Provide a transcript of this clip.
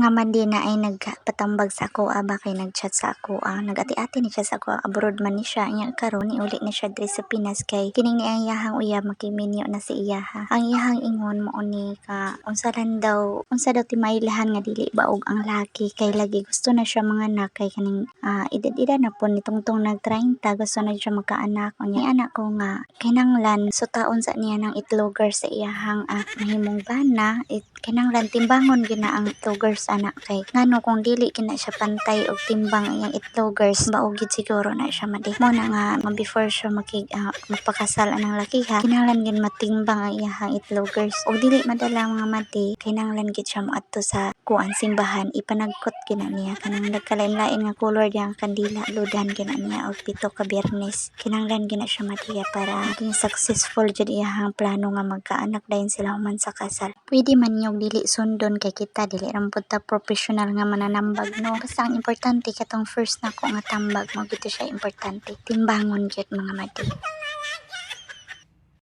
mga Madina ay nagpatambag sa ako ah, bakay nagchat sa ako ah, nagati-ati ni siya sa ako abroad man ni siya nya karon ni uli na siya diri sa Pinas kay kining ni ang iyahang uyab makiminyo na si iyaha ang iyahang ingon mo ni ka unsa lang daw unsa daw timaylahan nga dili baog ang laki kay lagi gusto na siya mga anak kay kaning ah, edad-edad na po ni tungtong nag 30 gusto na siya magkaanak unya anak ko nga kinanglan sutaon sa niya ng itloger sa iyahang ah, mahimong bana it kinanglan timbangon gina ang itlogers anak kay ngano kung dili gina siya pantay og timbang ang iyang itlogers baog gid siguro na siya madi. Mo na nga before siya makig ah, magpakasal anang lakiha kinahanglan gid matimbang ang iyahang itlogers og dili madala mga mati kinahanglan gid siya moadto sa kuan simbahan. Ipanagkot gina niya. Kanang nagkalain-lain nga color diyang kandila ludan gina niya og pito ka biyernes. Kinahanglan gina siya madiya para maging successful jud iyahang plano nga magkaanak dayon sila human sa kasal. Pwede man yung dili sundon kay kita dili ra pud professional nga mananambag no? Basta ang importante katong first nako nga tambag mo siya importante. Timbangon gyud mga madi